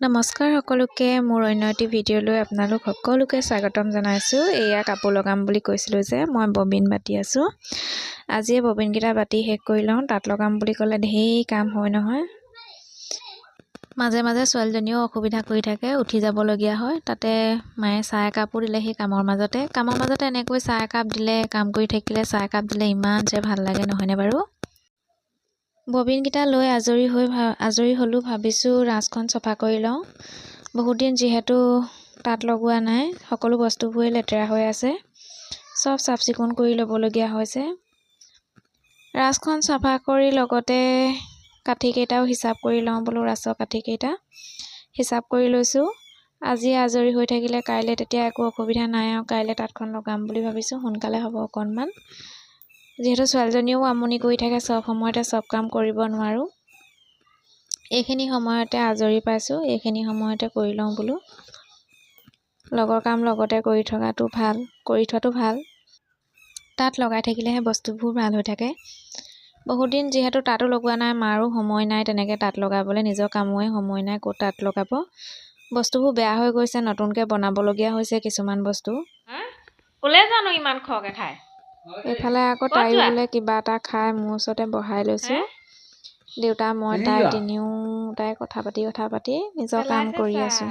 নমস্কাৰ সকলোকে মোৰ অন্য এটি ভিডিঅ'লৈ আপোনালোক সকলোকে স্বাগতম জনাইছোঁ। এয়া কাপোৰ লগাম বুলি কৈছিলোঁ যে মই ববিন বাতি আছোঁ। আজিয়ে ববিনকেইটা বাতি শেষ কৰি লওঁ তাঁত লগাম বুলি ক'লে ঢেৰ কাম হয় নহয়। মাজে মাজে ছোৱালীজনীও অসুবিধা কৰি থাকে উঠি যাবলগীয়া হয়। তাতে মায়ে চাহ একাপো দিলে সেই কামৰ মাজতে। কামৰ মাজতে এনেকৈ চাহ একাপ দিলে কাম কৰি থাকিলে চাহ একাপ দিলে ইমান যে ভাল লাগে নহয়নে বাৰু? ববিনকেইটা লৈ আজৰি হৈ আজৰি হ'লোঁ ভাবিছোঁ ৰাঁচখন চফা কৰি লওঁ। বহুত দিন যিহেতু তাঁত লগোৱা নাই সকলো বস্তুবোৰেই লেতেৰা হৈ আছে। চব চাফ চিকুণ কৰি ল'বলগীয়া হৈছে। ৰাঁচখন চাফা কৰি লগতে কাঠিকেইটাও হিচাপ কৰি লওঁ বোলো ৰাঁচৰ কাঠিকেইটা হিচাপ কৰি লৈছোঁ। আজি আজৰি হৈ থাকিলে কাইলৈ তেতিয়া একো অসুবিধা নাই আৰু কাইলৈ তাঁতখন লগাম বুলি ভাবিছোঁ সোনকালে হ'ব অকণমান। যিহেতু ছোৱালীজনীয়েও আমনি কৰি থাকে চব সময়তে চব কাম কৰিব নোৱাৰোঁ। এইখিনি সময়তে আজৰি পাইছোঁ এইখিনি সময়তে কৰি লওঁ বোলো। লগৰ কাম লগতে কৰি থকাটো ভাল কৰি থোৱাটো ভাল। তাত লগাই থাকিলেহে বস্তুবোৰ ভাল হৈ থাকে। বহুত দিন যিহেতু তাতো লগোৱা নাই মাৰো সময় নাই তেনেকৈ তাঁত লগাবলৈ নিজৰ কামোৱে সময় নাই ক'ত তাঁত লগাব? বস্তুবোৰ বেয়া হৈ গৈছে নতুনকৈ বনাবলগীয়া হৈছে কিছুমান বস্তু। ক'লে জানো ইমান খৰকে খায়? এইফালে আকৌ তাইও বোলে কিবা এটা খাই মোৰ ওচৰতে বহাই লৈছোঁ। দেউতা মই তাই তিনিওটাই কথা পাতি কথা পাতি নিজৰ কাম কৰি আছোঁ।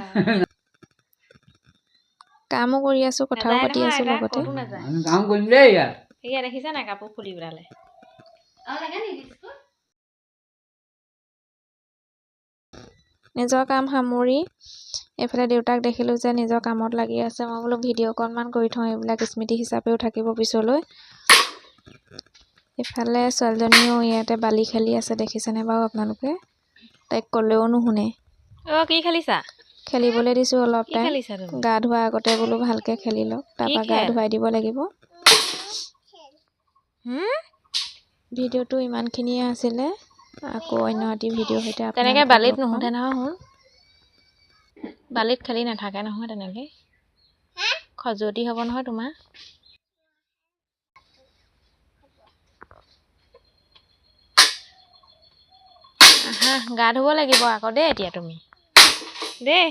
কামো কৰি আছোঁ কথাও পাতি আছোঁ লগতে। কাম কৰিম দেই ইয়াত। সেয়া দেখিছা নাই কাপোৰ খুলি পেলালে? নিজৰ কাম সামৰি এইফালে দেউতাক দেখিলোঁ যে নিজৰ কামত লাগি আছে মই বোলো ভিডিঅ' অকণমান কৰি থওঁ এইবিলাক স্মৃতি হিচাপেও থাকিব পিছলৈ। ইফালে ছোৱালীজনীও ইয়াতে বালি খেলি আছে দেখিছেনে বাৰু আপোনালোকে? তাইক ক'লেও নুশুনে। অ' কি খেলিছা? খেলিবলৈ দিছোঁ অলপ টাইম গা ধোৱাৰ আগতে বোলো ভালকৈ খেলি লওক তাৰপৰা গা? ধুৱাই দিব লাগিব? ভিডিঅ'টো ইমানখিনিয়ে আছিলে। আকৌ অন্য এটি ভিডিঅ' সৈতে তেনেকে বালিত। নুশুতে নহয় শুন। বালিত খেলি নাথাকে নহয় তেনেকে। খজুৱতি হ'ব নহয় তোমাৰ। আহা গা ধুব লাগিব আকৌ দেই এতিয়া তুমি। দেই।